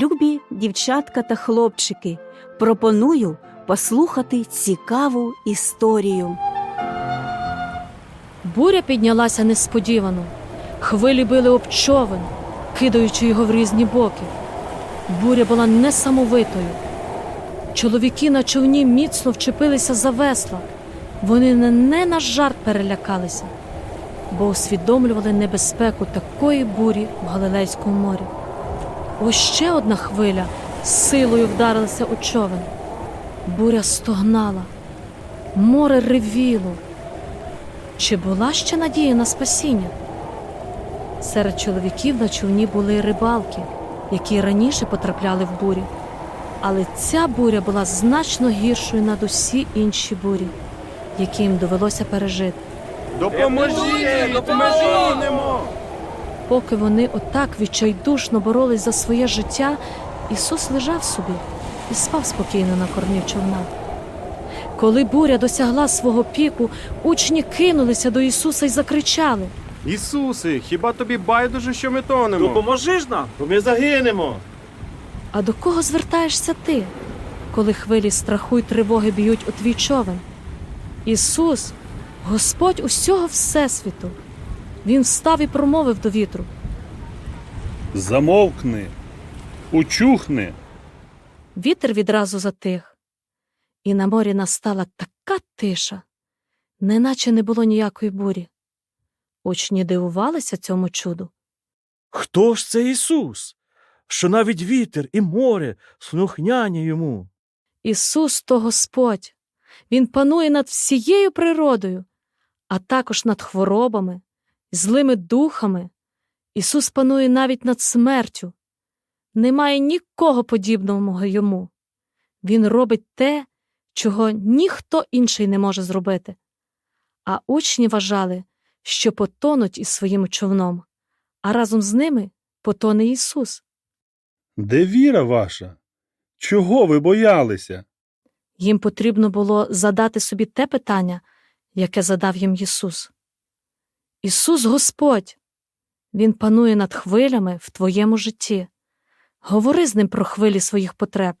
Любі дівчатка та хлопчики, пропоную послухати цікаву історію. Буря піднялася несподівано. Хвилі били об човен, кидаючи його в різні боки. Буря була несамовитою. Чоловіки на човні міцно вчепилися за весла. Вони не, на жарт перелякалися, бо усвідомлювали небезпеку такої бурі в Галилейському морі. Ось ще одна хвиля з силою вдарилася у човен. Буря стогнала, море ревіло. Чи була ще надія на спасіння? Серед чоловіків на човні були рибалки, які раніше потрапляли в бурі. Але ця буря була значно гіршою над усі інші бурі, які їм довелося пережити. Допоможіть! Допоможіть! Поки вони отак відчайдушно боролись за своє життя, Ісус лежав собі і спав спокійно на кормі човна. Коли буря досягла свого піку, учні кинулися до Ісуса і закричали. Ісусе, хіба тобі байдуже, що ми тонемо? Допоможи ж нам, бо ми загинемо. А до кого звертаєшся ти, коли хвилі страху й тривоги б'ють у твій човен? Ісус, Господь усього Всесвіту. Він встав і промовив до вітру. Замовкни, учухни. Вітер відразу затих, і на морі настала така тиша, неначе не було ніякої бурі. Учні дивувалися цьому чуду. Хто ж це Ісус? Що навіть вітер і море слухняні йому. Ісус то Господь. Він панує над всією природою, а також над хворобами, злими духами. Ісус панує навіть над смертю. Немає нікого подібного йому. Він робить те, чого ніхто інший не може зробити. А учні вважали, що потонуть із своїм човном, а разом з ними потоне Ісус. Де віра ваша? Чого ви боялися? Їм потрібно було задати собі те питання, яке задав їм Ісус. Ісус Господь, Він панує над хвилями в твоєму житті. Говори з ним про хвилі своїх потреб,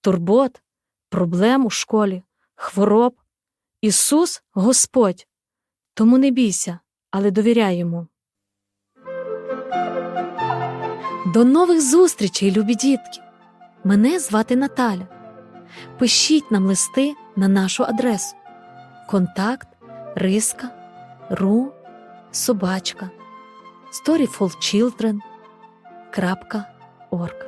турбот, проблем у школі, хвороб. Ісус Господь. Тому не бійся, але довіряй йому. До нових зустрічей, любі дітки! Мене звати Наталя. Пишіть нам листи на нашу адресу контакт риска ру собачка storyfulchildren.org